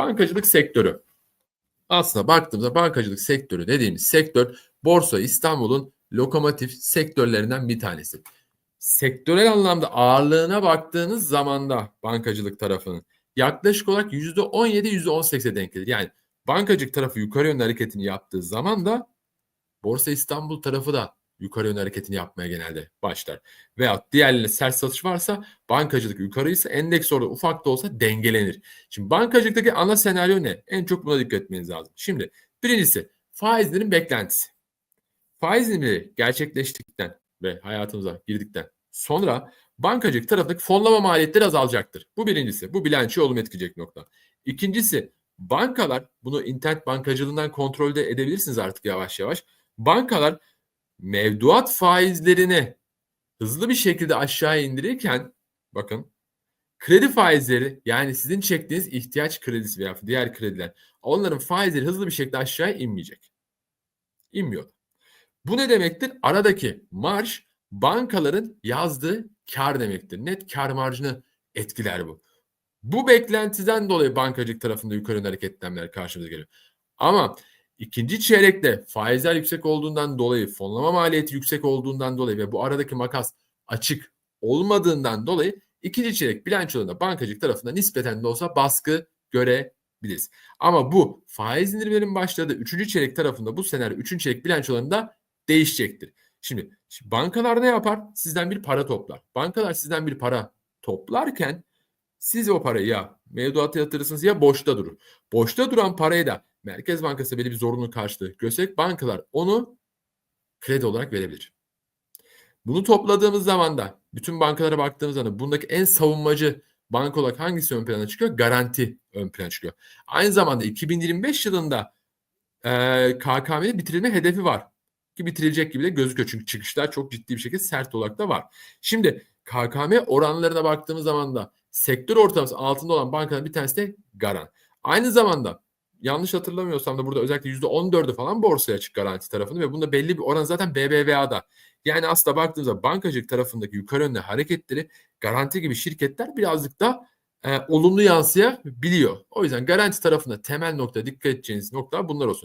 bankacılık sektörü. Aslında baktığımızda bankacılık sektörü dediğimiz sektör Borsa İstanbul'un lokomotif sektörlerinden bir tanesi. Sektörel anlamda ağırlığına baktığınız zaman da bankacılık tarafının yaklaşık olarak %17 %18'e denk gelir. Yani bankacılık tarafı yukarı yönlü hareketini yaptığı zaman da Borsa İstanbul tarafı da yukarı yönlü hareketini yapmaya genelde başlar. Veyahut diğerlerine sert satış varsa bankacılık yukarıysa endeks orada ufak da olsa dengelenir. Şimdi bankacılıktaki ana senaryo ne? En çok buna dikkat etmeniz lazım. Şimdi birincisi faizlerin beklentisi. Faiz indirimleri gerçekleştikten ve hayatımıza girdikten sonra bankacılık tarafındaki fonlama maliyetleri azalacaktır. Bu birincisi. Bu bilanço olum etkileyecek nokta. İkincisi bankalar bunu internet bankacılığından kontrolde edebilirsiniz artık yavaş yavaş. Bankalar mevduat faizlerini hızlı bir şekilde aşağı indirirken bakın kredi faizleri yani sizin çektiğiniz ihtiyaç kredisi veya diğer krediler onların faizleri hızlı bir şekilde aşağı inmeyecek. İnmiyor. Bu ne demektir? Aradaki marj bankaların yazdığı kar demektir. Net kar marjını etkiler bu. Bu beklentiden dolayı bankacılık tarafında yukarı hareketlenmeler karşımıza geliyor. Ama ikinci çeyrekte faizler yüksek olduğundan dolayı, fonlama maliyeti yüksek olduğundan dolayı ve bu aradaki makas açık olmadığından dolayı ikinci çeyrek bilançolarında bankacılık tarafında nispeten de olsa baskı görebiliriz. Ama bu faiz indirimlerin başladığı üçüncü çeyrek tarafında bu senaryo üçüncü çeyrek bilançolarında değişecektir. Şimdi, şimdi bankalar ne yapar? Sizden bir para toplar. Bankalar sizden bir para toplarken siz o parayı ya mevduata yatırırsınız ya boşta durur. Boşta duran parayı da Merkez Bankası belli bir zorunluluk karşılığı göstererek bankalar onu kredi olarak verebilir. Bunu topladığımız zaman da bütün bankalara baktığımız zaman bundaki en savunmacı banka olarak hangisi ön plana çıkıyor? Garanti ön plana çıkıyor. Aynı zamanda 2025 yılında e, KKM'nin bitirilme hedefi var. Ki bitirilecek gibi de gözüküyor. Çünkü çıkışlar çok ciddi bir şekilde sert olarak da var. Şimdi KKM oranlarına baktığımız zaman da sektör ortalaması altında olan bankaların bir tanesi de Garan. Aynı zamanda yanlış hatırlamıyorsam da burada özellikle %14'ü falan borsaya açık garanti tarafında ve bunda belli bir oran zaten BBVA'da. Yani aslında baktığımızda bankacılık tarafındaki yukarı yönlü hareketleri garanti gibi şirketler birazcık da e, olumlu yansıyabiliyor. O yüzden garanti tarafında temel nokta dikkat edeceğiniz nokta bunlar olsun.